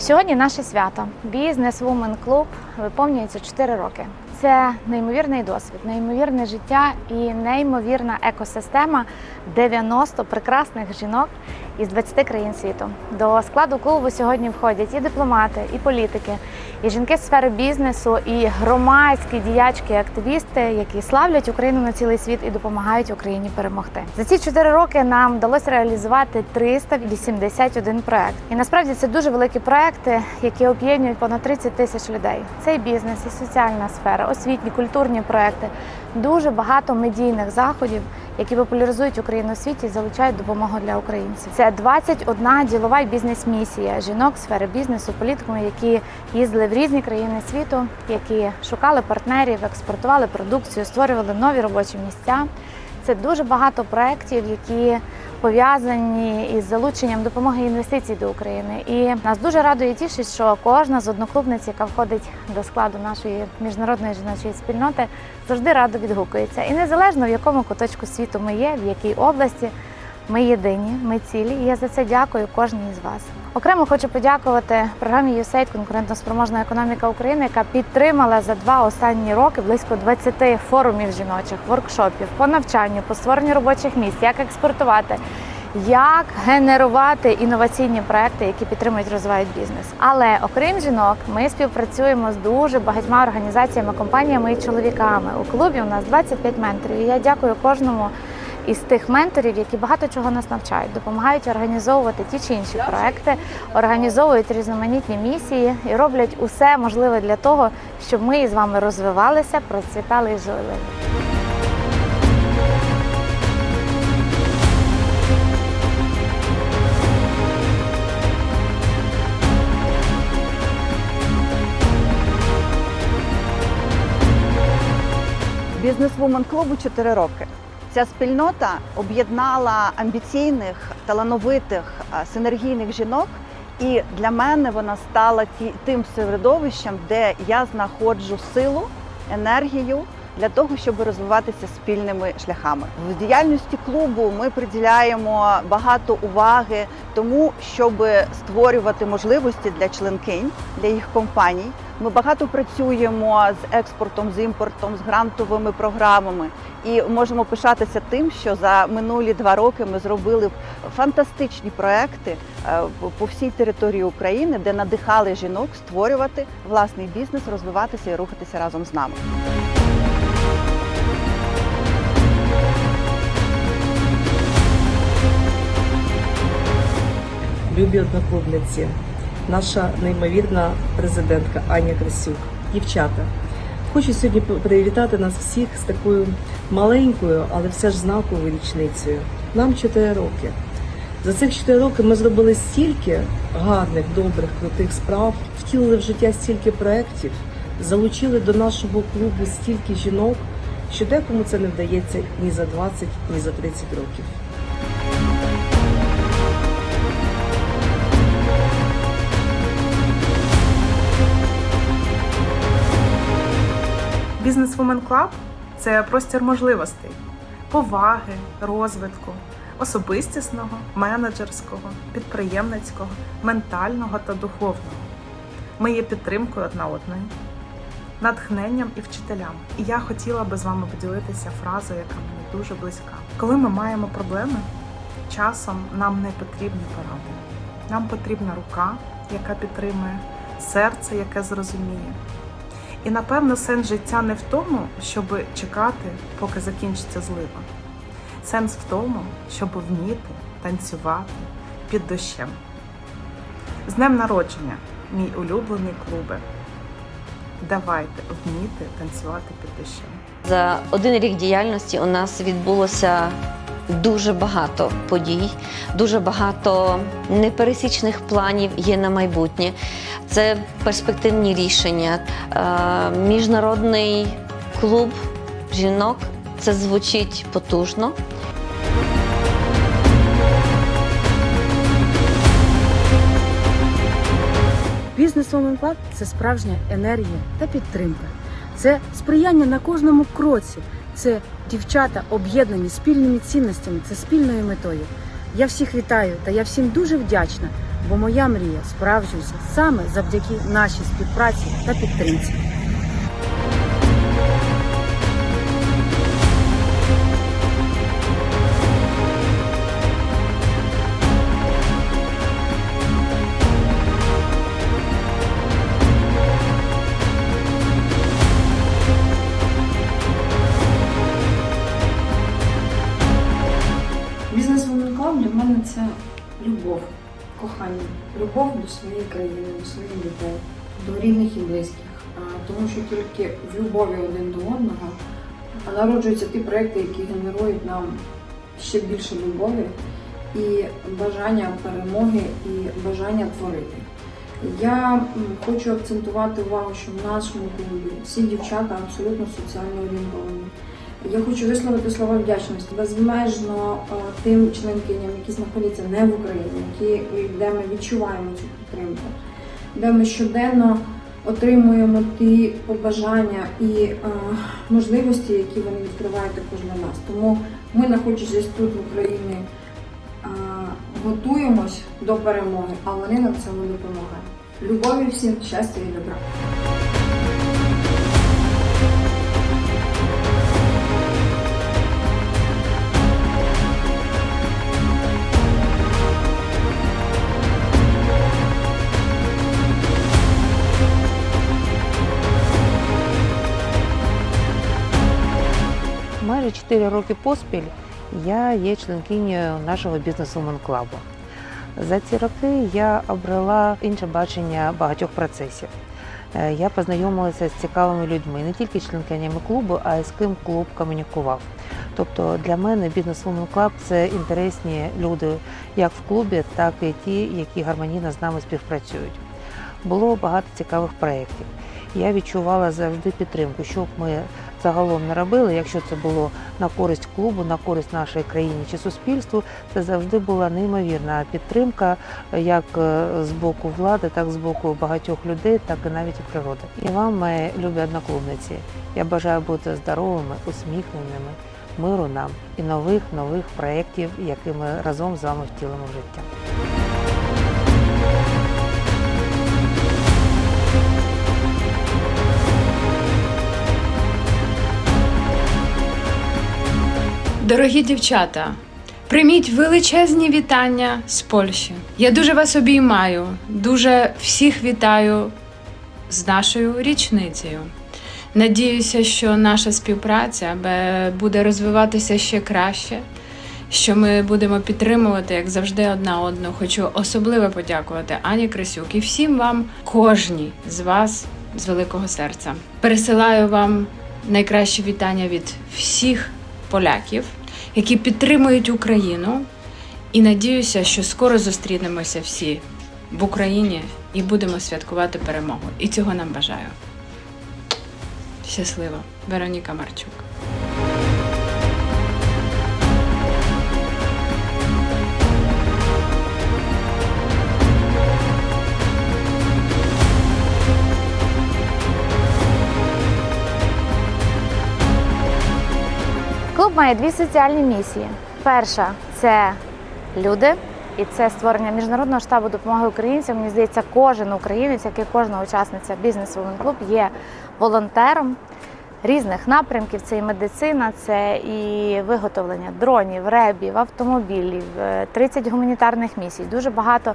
Сьогодні наше свято. Бізнес Women Club виповнюється 4 роки. Це неймовірний досвід, неймовірне життя і неймовірна екосистема 90 прекрасних жінок із 20 країн світу. До складу клубу сьогодні входять і дипломати, і політики, і жінки сфери бізнесу, і громадські діячки, і активісти, які славлять Україну на цілий світ і допомагають Україні перемогти. За ці 4 роки нам вдалося реалізувати 381 проект. І насправді це дуже великі проекти, які об'єднують понад 30 тисяч людей. Це і бізнес, і соціальна сфера, освітні, культурні проекти, дуже багато медійних заходів, які популяризують Україну у світі і залучають допомогу для українців. Це 21 ділова бізнес-місія жінок сфери бізнесу, політиками, які їздили в різні країни світу, які шукали партнерів, експортували продукцію, створювали нові робочі місця. Це дуже багато проєктів, які пов'язані із залученням допомоги інвестицій до України. І нас дуже радує тішить, що кожна з одноклубниць, яка входить до складу нашої міжнародної жіночої спільноти, завжди радо відгукується. І незалежно в якому куточку світу ми є, в якій області. Ми єдині, ми цілі, і я за це дякую кожній з вас. Окремо хочу подякувати програмі USAID конкурентоспроможна економіка України, яка підтримала за два останні роки близько 20 форумів жіночих, воркшопів по навчанню, по створенню робочих місць, як експортувати. Як генерувати інноваційні проекти, які підтримують розвивають бізнес, але окрім жінок, ми співпрацюємо з дуже багатьма організаціями, компаніями і чоловіками. У клубі у нас 25 менторів. І я дякую кожному із тих менторів, які багато чого нас навчають, допомагають організовувати ті чи інші проекти, організовують різноманітні місії і роблять усе можливе для того, щоб ми із вами розвивалися, процвітали і жили. Бізнес-вумен клубу 4 роки. Ця спільнота об'єднала амбіційних, талановитих, синергійних жінок. І для мене вона стала ті- тим середовищем, де я знаходжу силу, енергію для того, щоб розвиватися спільними шляхами. В діяльності клубу ми приділяємо багато уваги тому, щоб створювати можливості для членкинь, для їх компаній. Ми багато працюємо з експортом, з імпортом, з грантовими програмами і можемо пишатися тим, що за минулі два роки ми зробили фантастичні проекти е, по всій території України, де надихали жінок створювати власний бізнес, розвиватися і рухатися разом з нами. Любі одноклубниці, наша неймовірна президентка Аня Красюк, дівчата. Хочу сьогодні привітати нас всіх з такою маленькою, але все ж знаковою річницею. Нам 4 роки. За цих 4 роки ми зробили стільки гарних, добрих, крутих справ, втілили в життя стільки проєктів, залучили до нашого клубу стільки жінок, що декому це не вдається ні за 20, ні за 30 років. Бізнес Women Club – це простір можливостей, поваги, розвитку, особистісного, менеджерського, підприємницького, ментального та духовного. Ми є підтримкою одна одної, натхненням і вчителям. І я хотіла би з вами поділитися фразою, яка мені дуже близька. Коли ми маємо проблеми, часом нам не потрібні поради. Нам потрібна рука, яка підтримує, серце, яке зрозуміє. І напевно сенс життя не в тому, щоб чекати, поки закінчиться злива. Сенс в тому, щоб вміти танцювати під дощем. З днем народження, мій улюблений клубе. Давайте вміти танцювати під дощем. За один рік діяльності у нас відбулося дуже багато подій, дуже багато непересічних планів є на майбутнє. Це перспективні рішення. Е, Міжнародний клуб жінок це звучить потужно. Бізнес Women Club – це справжня енергія та підтримка. Це сприяння на кожному кроці. Це дівчата об'єднані спільними цінностями, це спільною метою. Я всіх вітаю та я всім дуже вдячна. бо моя мрія справжується саме завдяки нашій співпраці та підтримці. Любов до своєї країни, до своїх дітей, до рідних і близьких. Тому що тільки в любові один до одного народжуються ті проекти, які генерують нам ще більше любові і бажання перемоги, і бажання творити. Я хочу акцентувати увагу, що в нашому клубі всі дівчата абсолютно соціально орієнтовані. Я хочу висловити слова вдячності безмежно е, тим членкиням, які знаходяться не в Україні, які, де ми відчуваємо цю підтримку, де ми щоденно отримуємо ті побажання і е, можливості, які вони відкривають також для нас. Тому ми, знаходячись тут в Україні, е, готуємось до перемоги, а вони нам цьому допомагають. Любові всім, щастя і добра. 4 роки поспіль я є членкинею нашого бізнес-вумен клабу. За ці роки я обрала інше бачення багатьох процесів. Е, Я познайомилася з цікавими людьми, не тільки членкинями клубу, а й з ким клуб комунікував. Тобто для мене бізнес-вумен клаб це інтересні люди як в клубі, так і ті, які гармонійно з нами співпрацюють. Було багато цікавих проєктів. Я відчувала завжди підтримку, що б ми загалом не робили, якщо це було на користь клубу, на користь нашої країни чи суспільству, це завжди була неймовірна підтримка, як е, з боку влади, так з боку багатьох людей, так і навіть і природи. І вам, мої любі одноклубниці, я бажаю бути здоровими, усміхненими, миру нам і нових нових проєктів, які ми разом з вами втілимо в життя. Дорогі дівчата, прийміть величезні вітання з Польщі. Я дуже вас обіймаю, дуже всіх вітаю з нашою річницею. Надіюся, що наша співпраця буде розвиватися ще краще, що ми будемо підтримувати, як завжди, одна одну. Хочу особливо подякувати Ані Красюк і всім вам, кожній з вас з великого серця. Пересилаю вам найкращі вітання від всіх поляків, які підтримують Україну. І надіюся, що скоро зустрінемося всі в Україні і будемо святкувати перемогу. І цього нам бажаю. Щасливо, Вероніка Марчук. Має дві соціальні місії. Перша це люди, і це створення міжнародного штабу допомоги українцям. Мені здається, кожен українець, як і кожна учасниця бізнесу Club, є волонтером різних напрямків. Це і медицина, це і виготовлення дронів, ребів, автомобілів, е, 30 гуманітарних місій. Дуже багато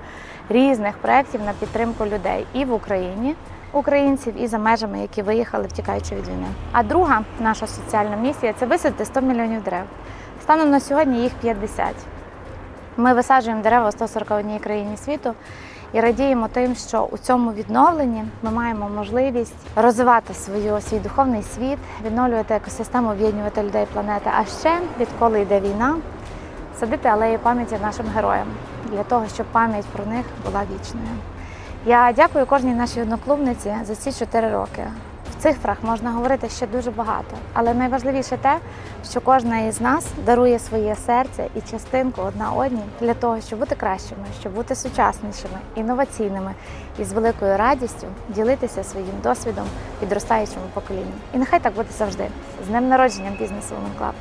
різних проєктів на підтримку людей і в Україні. Українців і за межами, які виїхали, втікаючи від війни. А друга наша соціальна місія це висадити 100 мільйонів дерев. Станом на сьогодні їх 50. Ми висаджуємо дерева у 141 країні світу і радіємо тим, що у цьому відновленні ми маємо можливість розвивати свою, свій духовний світ, відновлювати екосистему, об'єднувати людей планети. А ще відколи йде війна, садити алеї пам'яті нашим героям для того, щоб пам'ять про них була вічною. Я дякую кожній нашій одноклубниці за ці чотири роки. В цифрах можна говорити ще дуже багато, але найважливіше те, що кожна із нас дарує своє серце і частинку одна одній для того, щоб бути кращими, щоб бути сучаснішими, інноваційними і з великою радістю ділитися своїм досвідом підростаючому поколінню. І нехай так буде завжди. З днем народження бізнесу Club!